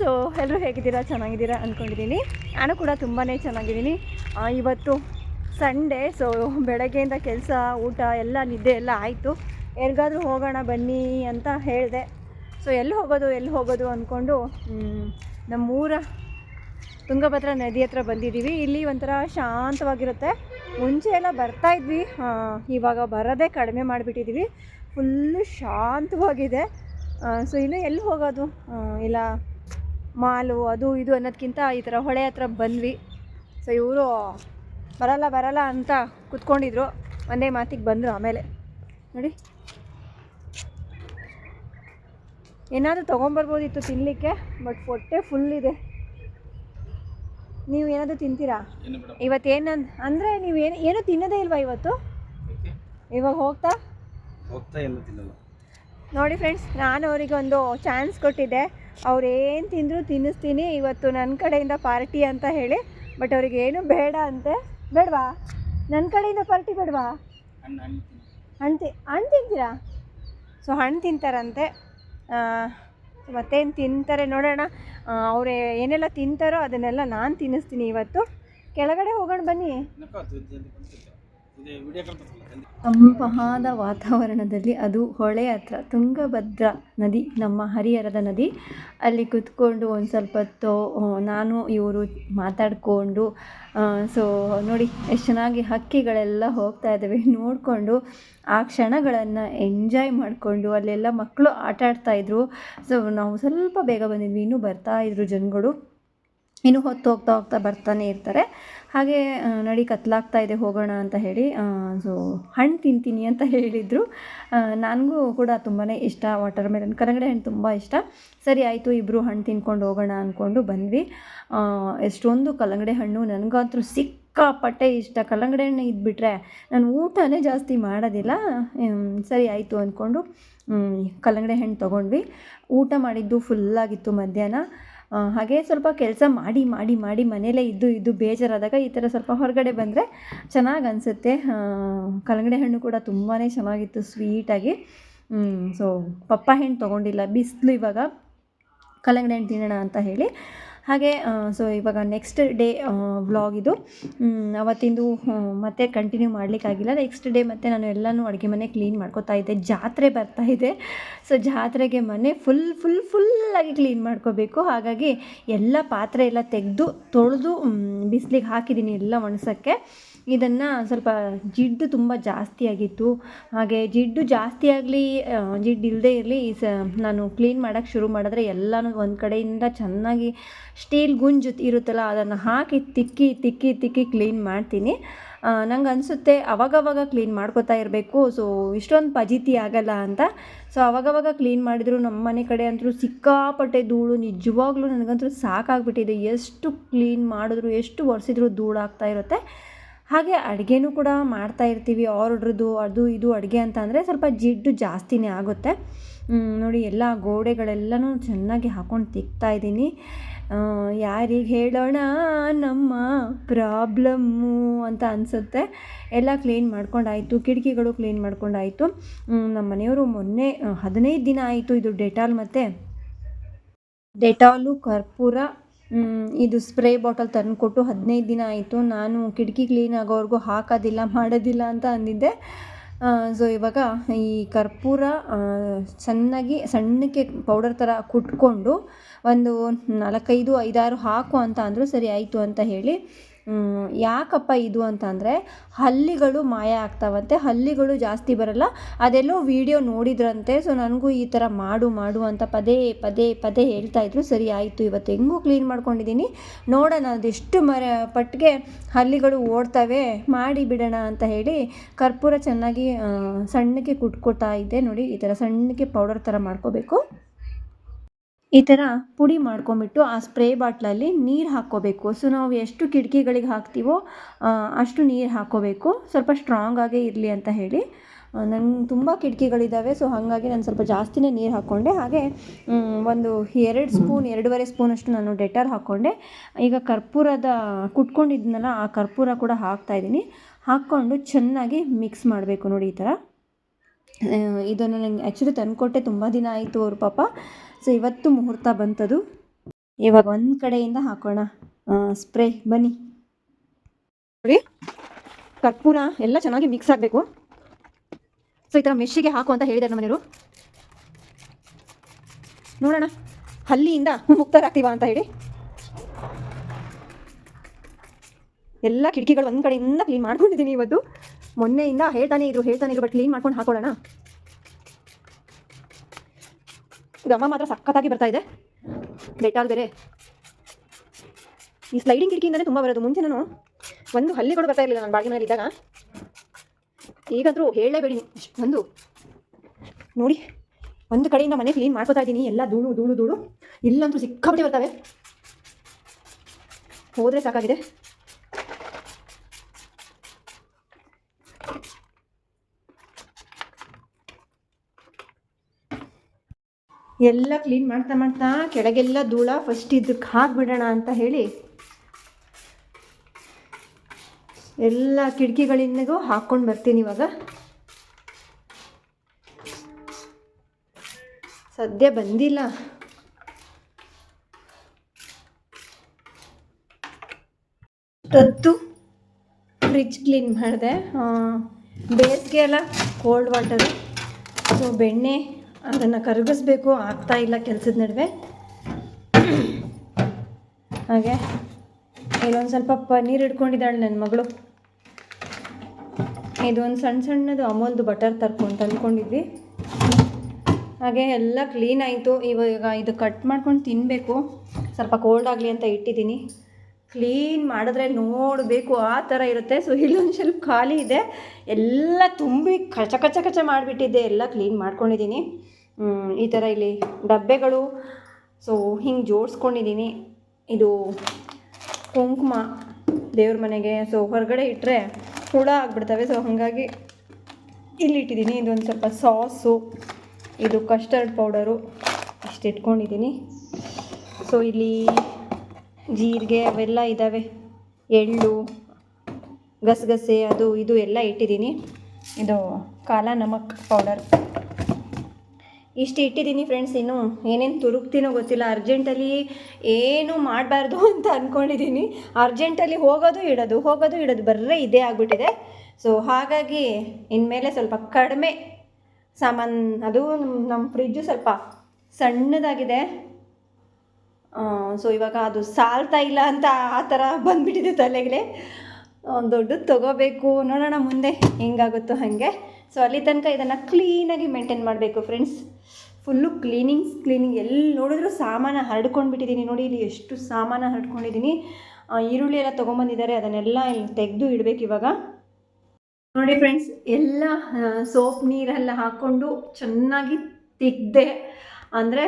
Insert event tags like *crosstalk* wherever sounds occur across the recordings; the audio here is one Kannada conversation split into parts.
ಸೊ ಎಲ್ಲರೂ ಹೇಗಿದ್ದೀರಾ? ಚೆನ್ನಾಗಿದ್ದೀರಾ ಅಂದ್ಕೊಂಡಿದ್ದೀನಿ ನಾನು ಕೂಡ ತುಂಬಾ ಚೆನ್ನಾಗಿದ್ದೀನಿ. ಇವತ್ತು ಸಂಡೇ ಸೊ ಬೆಳಗ್ಗೆಯಿಂದ ಕೆಲಸ, ಊಟ, ಎಲ್ಲ ನಿದ್ದೆ ಎಲ್ಲ ಆಯಿತು. ಎಲ್ಲಿಗಾದರೂ ಹೋಗೋಣ ಬನ್ನಿ ಅಂತ ಹೇಳಿದೆ. ಸೊ ಎಲ್ಲಿ ಹೋಗೋದು ಎಲ್ಲಿ ಹೋಗೋದು ಅಂದ್ಕೊಂಡು ನಮ್ಮೂರ ತುಂಗಭದ್ರಾ ನದಿ ಹತ್ರ ಬಂದಿದ್ದೀವಿ. ಇಲ್ಲಿ ಒಂಥರ ಶಾಂತವಾಗಿರುತ್ತೆ. ಮುಂಚೆ ಎಲ್ಲ ಬರ್ತಾ ಇದ್ವಿ. ಇವಾಗ ಬರೋದೇ ಕಡಿಮೆ ಮಾಡಿಬಿಟ್ಟಿದ್ದೀವಿ. ಫುಲ್ಲು ಶಾಂತವಾಗಿದೆ. ಸೊ ಇನ್ನು ಎಲ್ಲಿ ಹೋಗೋದು? ಇಲ್ಲ ಮಾಲು ಅದು ಇದು ಅನ್ನೋದಕ್ಕಿಂತ ಈ ಥರ ಹೊಳೆ ಹತ್ರ ಬಂದ್ವಿ. ಸೊ ಇವರು ಬರಲ್ಲ ಬರಲ್ಲ ಅಂತ ಕುತ್ಕೊಂಡಿದ್ರು. ಒಂದೇ ಮಾತಿಗೆ ಬಂದರು ಆಮೇಲೆ. ನೋಡಿ. ಏನಾದರೂ ತೊಗೊಂಬರ್ಬೋದಿತ್ತು ತಿನ್ನಲಿಕ್ಕೆ ಬಟ್ ಹೊಟ್ಟೆ ಫುಲ್ ಇದೆ. ನೀವು ಏನಾದರೂ ತಿಂತೀರಾ? ಇವತ್ತೇನು ಅಂದರೆ ನೀವು ಏನು ಏನೂ ತಿನ್ನೋದೇ ಇಲ್ವಾ ಇವತ್ತು? ಇವಾಗ ಹೋಗ್ತಾ? ಹೋಗ್ತಾ ಏನು ತಿನ್ನಲ್ಲ. ನೋಡಿ ಫ್ರೆಂಡ್ಸ್ ನಾನು ಅವರಿಗೆ ಒಂದು ಚಾನ್ಸ್ ಕೊಟ್ಟಿದ್ದೆ. ಅವ್ರು ಏನು ತಿಂದರೂ ತಿನ್ನಿಸ್ತೀನಿ ಇವತ್ತು ನನ್ನ ಕಡೆಯಿಂದ ಪಾರ್ಟಿ ಅಂತ ಹೇಳಿ. ಬಟ್ ಅವ್ರಿಗೆ ಏನು ಬೇಡ ಅಂತೆ ಬೇಡವಾ? ನನ್ನ ಕಡೆಯಿಂದ ಪಾರ್ಟಿ ಬೇಡವಾ? ಹಣ್ಣು ಹಣ್ಣು ಹಣ್ಣು ತಿ ಹಣ್ಣು ತಿಂತೀರಾ? ಸೊ ಹಣ್ಣು ತಿಂತಾರಂತೆ. ಮತ್ತೇನು ತಿಂತಾರೆ ನೋಡೋಣ. ಅವ್ರು ಏನೆಲ್ಲ ತಿಂತಾರೋ ಅದನ್ನೆಲ್ಲ ನಾನು ತಿನ್ನಿಸ್ತೀನಿ ಇವತ್ತು. ಕೆಳಗಡೆ ಹೋಗೋಣ ಬನ್ನಿ. ತಂಪಾದ ವಾತಾವರಣದಲ್ಲಿ ಅದು ಹೊಳೆ ಹತ್ರ, ತುಂಗಭದ್ರಾ ನದಿ, ನಮ್ಮ ಹರಿಹರದ ನದಿ, ಅಲ್ಲಿ ಕುತ್ಕೊಂಡು ಒಂದು ಸ್ವಲ್ಪ ಹೊತ್ತು ನಾನು, ಇವರು ಮಾತಾಡಿಕೊಂಡು ಸೊ ನೋಡಿ, ಎಷ್ಟು ಚೆನ್ನಾಗಿ ಹಕ್ಕಿಗಳೆಲ್ಲ ಹೋಗ್ತಾ ಇದ್ದಾವೆ ನೋಡಿಕೊಂಡು ಆ ಕ್ಷಣಗಳನ್ನು ಎಂಜಾಯ್ ಮಾಡಿಕೊಂಡು ಅಲ್ಲೆಲ್ಲ ಮಕ್ಕಳು ಆಟ ಆಡ್ತಾಯಿದ್ರು ಸೊ ನಾವು ಸ್ವಲ್ಪ ಬೇಗ ಬಂದಿದ್ವಿ. ಇನ್ನೂ ಬರ್ತಾಯಿದ್ರು ಜನಗಳು. ಇನ್ನು ಹೊತ್ತು ಹೋಗ್ತಾ ಹೋಗ್ತಾ ಬರ್ತಾನೆ ಇರ್ತಾರೆ. ಹಾಗೆ ನಡಿ ಕತ್ಲಾಗ್ತಾ ಇದೆ, ಹೋಗೋಣ ಅಂತ ಹೇಳಿ ಸೊ, ಹಣ್ಣು ತಿಂತೀನಿ ಅಂತ ಹೇಳಿದರು. ನನಗೂ ಕೂಡ ತುಂಬಾ ಇಷ್ಟ, ವಾಟರ್ ಮೆಲನ್. ಕರಗಡೆ ಹಣ್ಣು ತುಂಬ ಇಷ್ಟ. ಸರಿ, ಆಯಿತು ಇಬ್ಬರು ಹಣ್ಣು ತಿನ್ಕೊಂಡು ಹೋಗೋಣ ಅಂದ್ಕೊಂಡು ಬಂದ್ವಿ. ಎಷ್ಟೊಂದು ಕಲ್ಲಂಗಡಿ ಹಣ್ಣು ನನಗಂತೂ ಸಿಕ್ಕಾಪಟ್ಟೆ ಇಷ್ಟ. ಕಲ್ಲಂಗಡಿ ಹಣ್ಣು ಇದ್ಬಿಟ್ರೆ ನಾನು ಊಟನೇ ಜಾಸ್ತಿ ಮಾಡೋದಿಲ್ಲ. ಸರಿ, ಆಯಿತು ಅಂದ್ಕೊಂಡು ಕಲ್ಲಂಗಡಿ ಹಣ್ಣು ತೊಗೊಂಡ್ವಿ. ಊಟ ಮಾಡಿದ್ದು ಫುಲ್ಲಾಗಿತ್ತು ಮಧ್ಯಾಹ್ನ. ಹಾಗೆ ಸ್ವಲ್ಪ ಕೆಲಸ ಮಾಡಿ ಮಾಡಿ ಮಾಡಿ ಮನೆಯಲ್ಲೇ ಇದ್ದು ಇದ್ದು ಬೇಜಾರಾದಾಗ ಈ ಥರ ಸ್ವಲ್ಪ ಹೊರಗಡೆ ಬಂದರೆ ಚೆನ್ನಾಗಿ ಅನಿಸುತ್ತೆ. ಕಲ್ಲಂಗಡಿ ಹಣ್ಣು ಕೂಡ ತುಂಬಾ ಚೆನ್ನಾಗಿತ್ತು ಸ್ವೀಟಾಗಿ ಸೊ ಪಪ್ಪ ಹೆಣ್ಣು ತೊಗೊಂಡಿಲ್ಲ, ಬಿಸಿಲು ಇವಾಗ ಕಲ್ಲಂಗಡಿ ಹಣ್ಣು ತಿನ್ನೋಣ ಅಂತ ಹೇಳಿ. ಹಾಗೆ ಸೊ ಇವಾಗ ನೆಕ್ಸ್ಟ್ ಡೇ ವ್ಲಾಗ್ ಇದು. ಅವತ್ತಿಂದು ಮತ್ತೆ ಕಂಟಿನ್ಯೂ ಮಾಡಲಿಕ್ಕಾಗಿಲ್ಲ. ನೆಕ್ಸ್ಟ್ ಡೇ ಮತ್ತೆ ನಾನು ಎಲ್ಲನೂ ಅಡುಗೆ ಮನೆ ಕ್ಲೀನ್ ಮಾಡ್ಕೋತಾ ಇದ್ದೆ. ಜಾತ್ರೆ ಬರ್ತಾ ಇದೆ. ಸೊ ಜಾತ್ರೆಗೆ ಮನೆ ಫುಲ್ ಫುಲ್ ಫುಲ್ಲಾಗಿ ಕ್ಲೀನ್ ಮಾಡ್ಕೋಬೇಕು. ಹಾಗಾಗಿ ಎಲ್ಲ ಪಾತ್ರೆ ಎಲ್ಲ ತೆಗೆದು, ತೊಳೆದು ಬಿಸಿಲಿಗೆ ಹಾಕಿದ್ದೀನಿ ಎಲ್ಲ ಒಣಸೋಕ್ಕೆ ಇದನ್ನು ಸ್ವಲ್ಪ ಜಿಡ್ಡು ತುಂಬ ಜಾಸ್ತಿ ಆಗಿತ್ತು. ಹಾಗೆ ಜಿಡ್ಡು ಜಾಸ್ತಿ ಆಗಲಿ ಜಿಡ್ಡು ಇಲ್ಲದೆ ಇರಲಿ ಸ, ನಾನು ಕ್ಲೀನ್ ಮಾಡೋಕ್ಕೆ ಶುರು ಮಾಡಿದ್ರೆ ಎಲ್ಲನೂ ಒಂದು ಕಡೆಯಿಂದ ಚೆನ್ನಾಗಿ ಸ್ಟೀಲ್ ಗುಂಜು ಇರುತ್ತಲ್ಲ, ಅದನ್ನು ಹಾಕಿ ತಿಕ್ಕಿ ತಿಕ್ಕಿ ತಿಕ್ಕಿ ಕ್ಲೀನ್ ಮಾಡ್ತೀನಿ. ನಂಗೆ ಅನಿಸುತ್ತೆ ಅವಾಗವಾಗ ಕ್ಲೀನ್ ಮಾಡ್ಕೋತಾ ಇರಬೇಕು. ಸೊ ಇಷ್ಟೊಂದು ಪಜಿತಿ ಆಗಲ್ಲ ಅಂತ. ಸೊ ಅವಾಗವಾಗ ಕ್ಲೀನ್ ಮಾಡಿದ್ರು ನಮ್ಮ ಮನೆ ಕಡೆ ಅಂತೂ ಸಿಕ್ಕಾಪಟ್ಟೆ ಧೂಳು, ನಿಜವಾಗ್ಲೂ ನನಗಂತೂ ಸಾಕಾಗ್ಬಿಟ್ಟಿದೆ. ಎಷ್ಟು ಕ್ಲೀನ್ ಮಾಡಿದ್ರು, ಎಷ್ಟು ಒರೆಸಿದ್ರು ಧೂಳು ಆಗ್ತಾ ಇರುತ್ತೆ. ಹಾಗೆ ಅಡುಗೆನೂ ಕೂಡ ಮಾಡ್ತಾ ಇರ್ತೀವಿ. ಆರ್ಡ್ರದ್ದು ಅದು ಇದು ಅಡುಗೆ ಅಂತ ಅಂದರೆ ಸ್ವಲ್ಪ ಜಿಡ್ಡು ಜಾಸ್ತಿನೇ ಆಗುತ್ತೆ. ನೋಡಿ ಎಲ್ಲ ಗೋಡೆಗಳೆಲ್ಲನೂ ಚೆನ್ನಾಗಿ ಹಾಕೊಂಡು ತಿಕ್ತಾ ಇದ್ದೀನಿ. ಯಾರಿಗೆ ಹೇಳೋಣ ನಮ್ಮ ಪ್ರಾಬ್ಲಮ್ಮು ಅಂತ ಅನಿಸುತ್ತೆ. ಎಲ್ಲ ಕ್ಲೀನ್ ಮಾಡ್ಕೊಂಡಾಯಿತು, ಕಿಟಕಿಗಳು ಕ್ಲೀನ್ ಮಾಡ್ಕೊಂಡಾಯಿತು. ನಮ್ಮ ಮನೆಯವರು ಮೊನ್ನೆ, ಹದಿನೈದು ದಿನ ಆಯಿತು ಇದು ಡೆಟಾಲ್ ಮತ್ತು. ಡೆಟಾಲು, ಕರ್ಪೂರ ಇದು ಸ್ಪ್ರೇ ಬಾಟಲ್ ತಂದುಕೊಟ್ಟು ಹದಿನೈದು ದಿನ ಆಯಿತು. ನಾನು ಕಿಟಕಿ ಕ್ಲೀನ್ ಆಗೋವರೆಗೂ ಹಾಕೋದಿಲ್ಲ, ಮಾಡೋದಿಲ್ಲ ಅಂತ ಅಂದಿದ್ದೆ. ಸೊ ಇವಾಗ ಈ ಕರ್ಪೂರ ಚೆನ್ನಾಗಿ ಸಣ್ಣಕ್ಕೆ ಪೌಡರ್ ಥರ ಕುಟ್ಕೊಂಡು ಒಂದು ನಾಲ್ಕೈದು, ಐದಾರು ಹಾಕು ಅಂತ ಅಂದರು ಸರಿ ಆಯಿತು ಅಂತ ಹೇಳಿ ಯಾಕಪ್ಪ ಇದು ಅಂತ ಅಂದರೆ ಹಲ್ಲಿಗಳು ಮಾಯ ಆಗ್ತಾವಂತೆ, ಹಲ್ಲಿಗಳು ಜಾಸ್ತಿ ಬರಲ್ಲ. ಅದೆಲ್ಲೋ ವಿಡಿಯೋ ನೋಡಿದ್ರಂತೆ ಸೊ ನನಗೂ ಈ ಥರ ಮಾಡು ಮಾಡು ಅಂತ ಪದೇ ಪದೇ ಪದೇ ಹೇಳ್ತಾ ಇದ್ರು. ಸರಿ, ಆಯಿತು, ಇವತ್ತು ಹೆಂಗೂ ಕ್ಲೀನ್ ಮಾಡ್ಕೊಂಡಿದ್ದೀನಿ ನೋಡೋಣ, ಅದೆಷ್ಟು ಮರ ಪಟ್ಟಿಗೆ ಹಲ್ಲಿಗಳು ಓಡ್ತವೆ, ಮಾಡಿ ಬಿಡೋಣ ಅಂತ ಹೇಳಿ ಕರ್ಪೂರ ಚೆನ್ನಾಗಿ ಸಣ್ಣಕ್ಕೆ ಕುಟ್ಕೊತಾ ಇದ್ದೆ. ನೋಡಿ, ಈ ಥರ ಸಣ್ಣಕ್ಕೆ ಪೌಡರ್ ಥರ ಮಾಡ್ಕೋಬೇಕು. ಈ ಥರ ಪುಡಿ ಮಾಡ್ಕೊಂಬಿಟ್ಟು ಆ ಸ್ಪ್ರೇ ಬಾಟ್ಲಲ್ಲಿ ನೀರು ಹಾಕ್ಕೋಬೇಕು. ಸೊ ನಾವು ಎಷ್ಟು ಕಿಟಕಿಗಳಿಗೆ ಹಾಕ್ತೀವೋ ಅಷ್ಟು ನೀರು ಹಾಕ್ಕೋಬೇಕು. ಸ್ವಲ್ಪ ಸ್ಟ್ರಾಂಗ್ ಆಗೇ ಇರಲಿ ಅಂತ ಹೇಳಿ. ನಂಗೆ ತುಂಬ ಕಿಟಕಿಗಳಿದ್ದಾವೆ ಸೊ ಹಾಗಾಗಿ ನಾನು ಸ್ವಲ್ಪ ಜಾಸ್ತಿನೇ ನೀರು ಹಾಕ್ಕೊಂಡೆ. ಹಾಗೆ ಒಂದು ಎರಡು ಸ್ಪೂನ್, ಎರಡೂವರೆ ಸ್ಪೂನಷ್ಟು ನಾನು ಡೆಟರ್ ಹಾಕ್ಕೊಂಡೆ. ಈಗ ಕರ್ಪೂರದ ಕುಟ್ಕೊಂಡಿದ್ನಲ್ಲ, ಆ ಕರ್ಪೂರ ಕೂಡ ಹಾಕ್ತಾಯಿದ್ದೀನಿ ಹಾಕ್ಕೊಂಡು ಚೆನ್ನಾಗಿ ಮಿಕ್ಸ್ ಮಾಡಬೇಕು ನೋಡಿ ಈ ಥರ. ಇದನ್ನು ನಂಗೆ ಆ್ಯಕ್ಚುಲಿ ತಂದುಕೊಟ್ಟೆ ತುಂಬ ದಿನ ಆಯಿತು ಅವ್ರ ಪಾಪ. ಸೊ ಇವತ್ತು ಮುಹೂರ್ತ ಬಂತದು? ಇವಾಗ ಒಂದು ಕಡೆಯಿಂದ ಹಾಕೋಣ. ಸ್ಪ್ರೇ ಬನ್ನಿ. ನೋಡಿ. ಕರ್ಪೂರ ಎಲ್ಲ ಚೆನ್ನಾಗಿ ಮಿಕ್ಸ್ ಆಗಬೇಕು. ಸೊ ಈ ಥರ ಮೆಶಿಗೆ ಹಾಕು ಅಂತ ಹೇಳಿದ್ದಾರೆ ನಮ್ಮ ಮನೆಯವರು. ನೋಡೋಣ. ಹಲ್ಲಿಯಿಂದ ಮುಕ್ತರಾಗ್ತೀವ ಅಂತ ಹೇಳಿ. ಎಲ್ಲ ಕಿಟಕಿಗಳು ಒಂದು ಕಡೆಯಿಂದ ಕ್ಲೀನ್ ಮಾಡ್ಕೊಂಡಿದ್ದೀನಿ ಇವತ್ತು. ಮೊನ್ನೆಯಿಂದ ಹೇಳ್ತಾನೆ ಇದ್ರು ಹೇಳ್ತಾನೆ ಇದ್ರು ಬಟ್ ಕ್ಲೀನ್ ಮಾಡ್ಕೊಂಡು ಹಾಕೊಳ್ಳೋಣ. ಗಮ ಮಾತ್ರ ಸಖತ್ತಾಗಿ ಬರ್ತಾ ಇದೆ. ಬೆಟಾಲ್ ಬೇರೆ ಈ ಸ್ಲೈಡಿಂಗ್ ಕಿಟಕಿಯಿಂದಲೇ ತುಂಬ ಬರೋದು. ಮುಂಚೆ ನಾನು ಒಂದು ಕೂಡ ಬರ್ತಾ ಇರಲಿಲ್ಲ ನಾನು ಬಾಗಿನ ಮನೇಲಿ ಇದ್ದಾಗ ಈಗಂತೂ ಹೇಳಲೇಬೇಡಿ ಒಂದು. ನೋಡಿ, ಒಂದು ಕಡೆಯಿಂದ ಮನೆ ಕ್ಲೀನ್ ಮಾಡ್ಕೋತಾ ಇದ್ದೀನಿ. ಎಲ್ಲ ಧೂಳು ಧೂಳು ಧೂಳು. ಇಲ್ಲಂತೂ ಸಿಕ್ಕಾಪಟ್ಟೆ ಬರ್ತವೆ. ಹೋದರೆ ಸಾಕಾಗಿದೆ. ಎಲ್ಲ ಕ್ಲೀನ್ ಮಾಡ್ತಾ ಮಾಡ್ತಾ ಕೆಳಗೆಲ್ಲ ಧೂಳ ಫಸ್ಟ್ ಇದಕ್ಕೆ ಹಾಕ್ಬಿಡೋಣ ಅಂತ ಹೇಳಿ ಎಲ್ಲ ಕಿಟಕಿಗಳಿಂದಗೂ ಹಾಕ್ಕೊಂಡು ಬರ್ತೀನಿ ಇವಾಗ. ಸದ್ಯ ಬಂದಿಲ್ಲ. ತತ್ತು ಫ್ರಿಜ್ ಕ್ಲೀನ್ ಮಾಡಿದೆ. ಬೇಸಿಗೆ ಎಲ್ಲ ಕೋಲ್ಡ್ ವಾಟರು ಸೊ ಬೆಣ್ಣೆ ಅದನ್ನು ಕರಗಿಸ್ಬೇಕು, ಆಗ್ತಾ ಇಲ್ಲ ಕೆಲಸದ ನಡುವೆ. ಹಾಗೆ, ಇಲ್ಲೊಂದು ಸ್ವಲ್ಪ ಪನ್ನೀರ್ ಇಟ್ಕೊಂಡಿದ್ದಾಳೆ ನನ್ನ ಮಗಳು. ಇದೊಂದು ಸಣ್ಣ ಸಣ್ಣದು ಅಮೂಲ್ದು ಬಟರ್ ತರ್ಕೊಂಡು ತಂದ್ಕೊಂಡಿದ್ವಿ ಹಾಗೆ ಎಲ್ಲ ಕ್ಲೀನ್ ಆಯಿತು. ಇವಾಗ ಇದು ಕಟ್ ಮಾಡ್ಕೊಂಡು ತಿನ್ನಬೇಕು ಸ್ವಲ್ಪ ಕೋಲ್ಡ್ ಆಗಲಿ ಅಂತ ಇಟ್ಟಿದ್ದೀನಿ. ಕ್ಲೀನ್ ಮಾಡಿದ್ರೆ ನೋಡಬೇಕು, ಆ ಥರ ಇರುತ್ತೆ. ಸೊ ಇಲ್ಲೊಂದು ಸ್ವಲ್ಪ ಖಾಲಿ ಇದೆ. ಎಲ್ಲ ತುಂಬಿ ಕಚ ಕಚ ಕಚ ಮಾಡಿಬಿಟ್ಟಿದ್ದೆ. ಎಲ್ಲ ಕ್ಲೀನ್ ಮಾಡ್ಕೊಂಡಿದ್ದೀನಿ. ಈ ಥರ ಇಲ್ಲಿ ಡಬ್ಬೆಗಳು. ಸೊ ಹಿಂಗೆ ಜೋಡಿಸ್ಕೊಂಡಿದ್ದೀನಿ ಇದು ಕುಂಕುಮ ದೇವ್ರ ಮನೆಗೆ. ಸೊ ಹೊರಗಡೆ ಇಟ್ಟರೆ ಹುಳ ಆಗ್ಬಿಡ್ತವೆ. ಸೊ ಹಾಗಾಗಿ ಇಲ್ಲಿ ಇಟ್ಟಿದ್ದೀನಿ ಇದೊಂದು ಸ್ವಲ್ಪ ಸಾಸು, ಇದು ಕಸ್ಟರ್ಡ್ ಪೌಡರು. ಇಷ್ಟು ಇಟ್ಕೊಂಡಿದ್ದೀನಿ ಸೊ ಇಲ್ಲಿ ಜೀರಿಗೆ ಅವೆಲ್ಲ ಇದ್ದಾವೆ ಎಳ್ಳು, ಗಸಗಸೆ, ಅದು, ಇದು ಎಲ್ಲ ಇಟ್ಟಿದ್ದೀನಿ ಇದು ಕಾಲ ನಮಕ್ ಪೌಡರ್. ಇಷ್ಟು ಇಟ್ಟಿದ್ದೀನಿ ಫ್ರೆಂಡ್ಸ್ ಇನ್ನು ಏನೇನು ತುರುಕ್ತೀನೋ ಗೊತ್ತಿಲ್ಲ. ಅರ್ಜೆಂಟಲ್ಲಿ ಏನು ಮಾಡಬಾರ್ದು *laughs* ಅಂತ ಅಂದ್ಕೊಂಡಿದ್ದೀನಿ ಅರ್ಜೆಂಟಲ್ಲಿ ಹೋಗೋದು ಇಡೋದು ಹೋಗೋದು ಇಡೋದು ಬರ್ರೆ ಇದೇ ಆಗಿಬಿಟ್ಟಿದೆ. ಸೊ ಹಾಗಾಗಿ ಇನ್ಮೇಲೆ ಸ್ವಲ್ಪ ಕಡಿಮೆ ಸಾಮಾನು, ಅದು ನಮ್ಮ ಫ್ರಿಜ್ಜು ಸ್ವಲ್ಪ ಸಣ್ಣದಾಗಿದೆ. ಸೊ ಇವಾಗ ಅದು ಸಾಲ್ತಾ ಇಲ್ಲ ಅಂತ ಆ ಥರ ಬಂದುಬಿಟ್ಟಿದೆ ತಲೆಗಳೇ ದೊಡ್ಡದು ತೊಗೋಬೇಕು. ನೋಡೋಣ ಮುಂದೆ ಹೆಂಗಾಗುತ್ತೋ ಹಾಗೆ. ಸೊ ಅಲ್ಲಿ ತನಕ ಇದನ್ನು ಕ್ಲೀನಾಗಿ ಮೇಂಟೈನ್ ಮಾಡಬೇಕು ಫ್ರೆಂಡ್ಸ್ ಫುಲ್ಲು ಕ್ಲೀನಿಂಗ್ಸ್ ಕ್ಲೀನಿಂಗ್ ಎಲ್ಲಿ ನೋಡಿದ್ರೂ ಸಾಮಾನು ಹರಡ್ಕೊಂಡು ಬಿಟ್ಟಿದ್ದೀನಿ ನೋಡಿ, ಇಲ್ಲಿ ಎಷ್ಟು ಸಾಮಾನು ಹರಡ್ಕೊಂಡಿದ್ದೀನಿ ಈರುಳ್ಳಿ ಎಲ್ಲ ತೊಗೊಂಬಂದಿದ್ದಾರೆ, ಅದನ್ನೆಲ್ಲ ಇಲ್ಲಿ ತೆಗೆದು ಇಡಬೇಕು ಇವಾಗ. ನೋಡಿ ಫ್ರೆಂಡ್ಸ್ ಎಲ್ಲ ಸೋಪ್, ನೀರೆಲ್ಲ ಹಾಕ್ಕೊಂಡು ಚೆನ್ನಾಗಿ ತೆಗ್ದೆ ಅಂದರೆ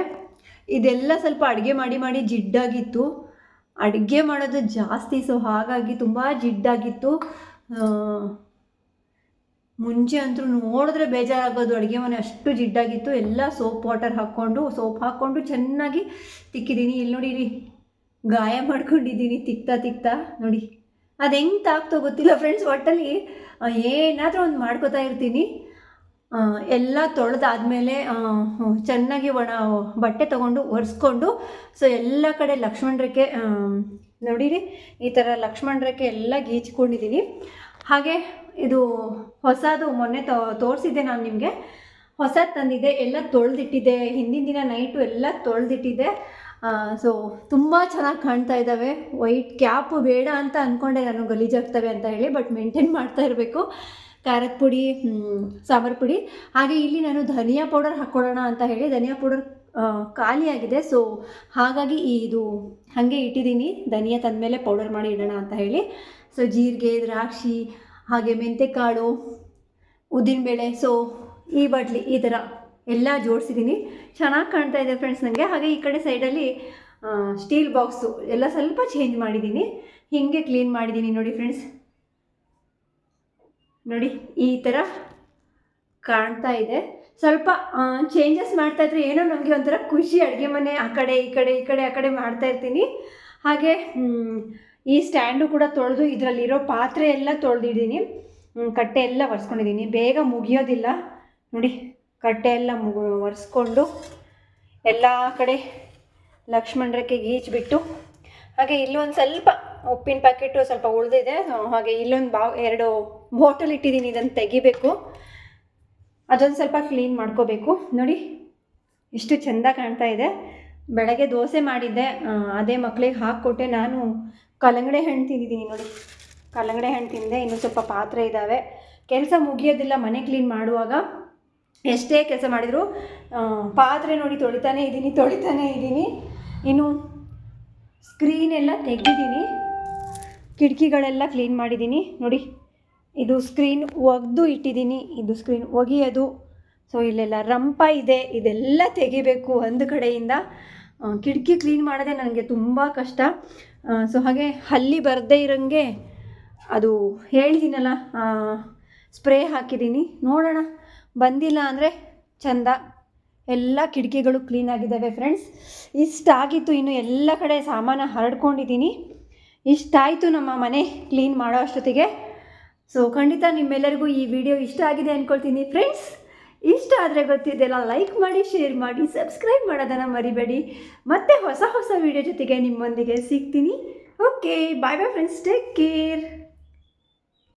ಇದೆಲ್ಲ ಸ್ವಲ್ಪ ಅಡುಗೆ ಮಾಡಿ ಮಾಡಿ ಜಿಡ್ಡಾಗಿತ್ತು. ಅಡುಗೆ ಮಾಡೋದು ಜಾಸ್ತಿ ಸೊ ಹಾಗಾಗಿ ತುಂಬ ಜಿಡ್ಡಾಗಿತ್ತು. ಮುಂಚೆ ಅಂತೂ ನೋಡಿದ್ರೆ ಬೇಜಾರಾಗೋದು. ಅಡುಗೆ ಮನೆ ಅಷ್ಟು ಜಿಡ್ಡಾಗಿತ್ತು. ಎಲ್ಲ ಸೋಪ್ ವಾಟರ್ ಹಾಕ್ಕೊಂಡು, ಸೋಪ್ ಹಾಕ್ಕೊಂಡು ಚೆನ್ನಾಗಿ ತಿಕ್ಕಿದ್ದೀನಿ. ಇಲ್ಲಿ ನೋಡಿರಿ ಗಾಯ ಮಾಡ್ಕೊಂಡಿದ್ದೀನಿ. ತಿಕ್ತಾ ತಿಕ್ತಾ. ನೋಡಿ, ಅದು ಹೆಂಗೆ ತಾಕ್ತೋ ಗೊತ್ತಿಲ್ಲ ಫ್ರೆಂಡ್ಸ್ ಒಟ್ಟಲ್ಲಿ ಏನಾದರೂ ಒಂದು ಮಾಡ್ಕೋತಾ ಇರ್ತೀನಿ. ಎಲ್ಲ ತೊಳೆದಾದ್ಮೇಲೆ ಚೆನ್ನಾಗಿ ಒಣ, ಬಟ್ಟೆ ತೊಗೊಂಡು ಒರೆಸ್ಕೊಂಡು, ಸೊ ಎಲ್ಲ ಕಡೆ ಲಕ್ಷ್ಮಣರಕ್ಕೆ ನೋಡಿರಿ, ಈ ಥರ ಲಕ್ಷ್ಮಣರಕ್ಕೆ ಎಲ್ಲ ಗೀಚ್ಕೊಂಡಿದ್ದೀನಿ. ಹಾಗೆ ಇದು ಹೊಸದು ಮೊನ್ನೆ ತೋರಿಸಿದ್ದೆ ನಾನು ನಿಮಗೆ. ಹೊಸದು ತಂದಿದೆ, ಎಲ್ಲ ತೊಳೆದಿಟ್ಟಿದೆ. ಹಿಂದಿನ ದಿನ ನೈಟು ಎಲ್ಲ ತೊಳೆದಿಟ್ಟಿದೆ. ಸೊ ತುಂಬ ಚೆನ್ನಾಗಿ ಕಾಣ್ತಾ ಇದ್ದಾವೆ ವೈಟ್ ಕ್ಯಾಪು ಬೇಡ ಅಂತ ಅಂದ್ಕೊಂಡೆ ನಾನು ಗಲೀಜಾಗ್ತವೆ ಅಂತ ಹೇಳಿ ಬಟ್ ಮೇಂಟೈನ್ ಮಾಡ್ತಾ ಇರಬೇಕು. ಖಾರದ ಪುಡಿ ಸಾಂಬಾರು ಪುಡಿ. ಹಾಗೆ ಇಲ್ಲಿ ನಾನು ಧನಿಯಾ ಪೌಡರ್ ಹಾಕ್ಕೊಡೋಣ ಅಂತ ಹೇಳಿ, ಧನಿಯಾ ಪೌಡರ್ ಖಾಲಿಯಾಗಿದೆ ಸೊ ಹಾಗಾಗಿ ಈ ಇದು ಹಾಗೆ ಇಟ್ಟಿದ್ದೀನಿ. ಧನಿಯಾ ತಂದಮೇಲೆ ಪೌಡರ್ ಮಾಡಿ ಇಡೋಣ ಅಂತ ಹೇಳಿ. ಸೊ ಜೀರಿಗೆ, ದ್ರಾಕ್ಷಿ ಹಾಗೆ ಮೆಂತೆಕಾಳು, ಉದ್ದಿನಬೇಳೆ ಸೊ ಈ ಬಾಟ್ಲಿ ಈ ಥರ ಎಲ್ಲ ಜೋಡಿಸಿದ್ದೀನಿ ಚೆನ್ನಾಗಿ ಕಾಣ್ತಾ ಇದೆ ಫ್ರೆಂಡ್ಸ್ ನನಗೆ ಹಾಗೆ ಈ ಕಡೆ ಸೈಡಲ್ಲಿ ಸ್ಟೀಲ್ ಬಾಕ್ಸು ಎಲ್ಲ ಸ್ವಲ್ಪ ಚೇಂಜ್ ಮಾಡಿದ್ದೀನಿ ಹೀಗೆ ಕ್ಲೀನ್ ಮಾಡಿದ್ದೀನಿ ನೋಡಿ ಫ್ರೆಂಡ್ಸ್ ನೋಡಿ ಈ ಥರ ಕಾಣ್ತಾ ಇದೆ. ಸ್ವಲ್ಪ ಚೇಂಜಸ್ ಮಾಡ್ತಾ ಇದ್ರೆ ಏನೋ ನಮಗೆ ಒಂಥರ ಖುಷಿ ಅಡುಗೆ ಮನೆ ಆ ಕಡೆ, ಈ ಕಡೆ ಈ ಕಡೆ, ಆ ಕಡೆ ಮಾಡ್ತಾ ಇರ್ತೀನಿ. ಹಾಗೆ ಈ ಸ್ಟ್ಯಾಂಡು ಕೂಡ ತೊಳೆದು ಇದರಲ್ಲಿರೋ ಪಾತ್ರೆ ಎಲ್ಲ ತೊಳೆದಿದ್ದೀನಿ. ಕಟ್ಟೆ ಎಲ್ಲ ಒರೆಸ್ಕೊಂಡಿದ್ದೀನಿ. ಬೇಗ ಮುಗಿಯೋದಿಲ್ಲ. ನೋಡಿ, ಕಟ್ಟೆ ಎಲ್ಲ ಮುಗು, ಒರೆಸ್ಕೊಂಡು ಎಲ್ಲ ಕಡೆ ಲಕ್ಷ್ಮಣ ರೇಖೆ ಈಚ್ಬಿಟ್ಟು ಹಾಗೆ ಇಲ್ಲೊಂದು ಸ್ವಲ್ಪ ಉಪ್ಪಿನ ಪ್ಯಾಕೆಟು ಸ್ವಲ್ಪ ಉಳಿದಿದೆ. ಹಾಗೆ ಇಲ್ಲೊಂದು ಬಾ, ಎರಡು ಬಾಟಲ್ ಇಟ್ಟಿದ್ದೀನಿ. ಇದನ್ನು ತೆಗಿಬೇಕು. ಅದೊಂದು ಸ್ವಲ್ಪ ಕ್ಲೀನ್ ಮಾಡ್ಕೋಬೇಕು. ನೋಡಿ ಎಷ್ಟು ಚೆಂದ ಕಾಣ್ತಾ ಇದೆ. ಬೆಳಗ್ಗೆ ದೋಸೆ ಮಾಡಿದ್ದೆ. ಅದೇ ಮಕ್ಕಳಿಗೆ ಹಾಕ್ಕೊಟ್ಟೆ. ನಾನು ಕಲ್ಲಂಗಡಿ ಹಣ್ಣು ತಿಂದಿದ್ದೀನಿ ನೋಡಿ. ಕಲ್ಲಂಗಡಿ ಹಣ್ಣು ತಿಂದೆ, ಇನ್ನೂ ಸ್ವಲ್ಪ ಪಾತ್ರೆ ಇದ್ದಾವೆ ಕೆಲಸ ಮುಗಿಯೋದಿಲ್ಲ, ಮನೆ ಕ್ಲೀನ್ ಮಾಡುವಾಗ. ಎಷ್ಟೇ ಕೆಲಸ ಮಾಡಿದರೂ ಪಾತ್ರೆ ನೋಡಿ ತೊಳಿತಾನೇ ಇದ್ದೀನಿ ತೊಳಿತಾನೇ ಇದ್ದೀನಿ. ಇನ್ನು ಸ್ಕ್ರೀನ್ ಎಲ್ಲ ತೆಗೆದಿದ್ದೀನಿ. ಕಿಟಕಿಗಳೆಲ್ಲ ಕ್ಲೀನ್ ಮಾಡಿದ್ದೀನಿ. ನೋಡಿ, ಇದು ಸ್ಕ್ರೀನ್ ಒಗೆದು ಇಟ್ಟಿದ್ದೀನಿ. ಇದು ಸ್ಕ್ರೀನ್ ಒಗೆಯೋದು. ಸೊ ಇಲ್ಲೆಲ್ಲ ರಂಪ ಇದೆ. ಇದೆಲ್ಲ ತೆಗಿಬೇಕು ಒಂದು ಕಡೆಯಿಂದ. ಕಿಟಕಿ ಕ್ಲೀನ್ ಮಾಡೋದೇ ನನಗೆ ತುಂಬ ಕಷ್ಟ. ಸೊ ಹಾಗೆ ಹಲ್ಲಿ ಬರದೇ ಇರೋಂಗೆ ಅದು ಹೇಳಿದ್ದೀನಲ್ಲ ಸ್ಪ್ರೇ ಹಾಕಿದ್ದೀನಿ. ನೋಡೋಣ, ಬಂದಿಲ್ಲ ಅಂದರೆ ಚಂದ. ಎಲ್ಲ ಕಿಟಕಿಗಳು ಕ್ಲೀನ್ ಆಗಿದ್ದಾವೆ ಫ್ರೆಂಡ್ಸ್. ಇಷ್ಟಾಗಿತ್ತು ಇನ್ನು ಎಲ್ಲ ಕಡೆ ಸಾಮಾನು ಹರಡ್ಕೊಂಡಿದ್ದೀನಿ. ಇಷ್ಟಾಯಿತು ನಮ್ಮ ಮನೆ ಕ್ಲೀನ್ ಮಾಡೋ ಅಷ್ಟೊತ್ತಿಗೆ. ಸೊ ಖಂಡಿತ ನಿಮ್ಮೆಲ್ಲರಿಗೂ ಈ ವಿಡಿಯೋ ಇಷ್ಟ ಆಗಿದೆ ಅಂದ್ಕೊಳ್ತೀನಿ ಫ್ರೆಂಡ್ಸ್. ಇಷ್ಟ ಆದರೆ ಗೊತ್ತಿದ್ದೆಲ್ಲ ಲೈಕ್ ಮಾಡಿ ಶೇರ್ ಮಾಡಿ ಸಬ್ಸ್ಕ್ರೈಬ್ ಮಾಡೋದನ್ನು ಮರಿಬೇಡಿ. ಮತ್ತೆ ಹೊಸ ಹೊಸ ವಿಡಿಯೋ ಜೊತೆಗೆ ನಿಮ್ಮೊಂದಿಗೆ ಸಿಗ್ತೀನಿ. Okay bye bye friends take care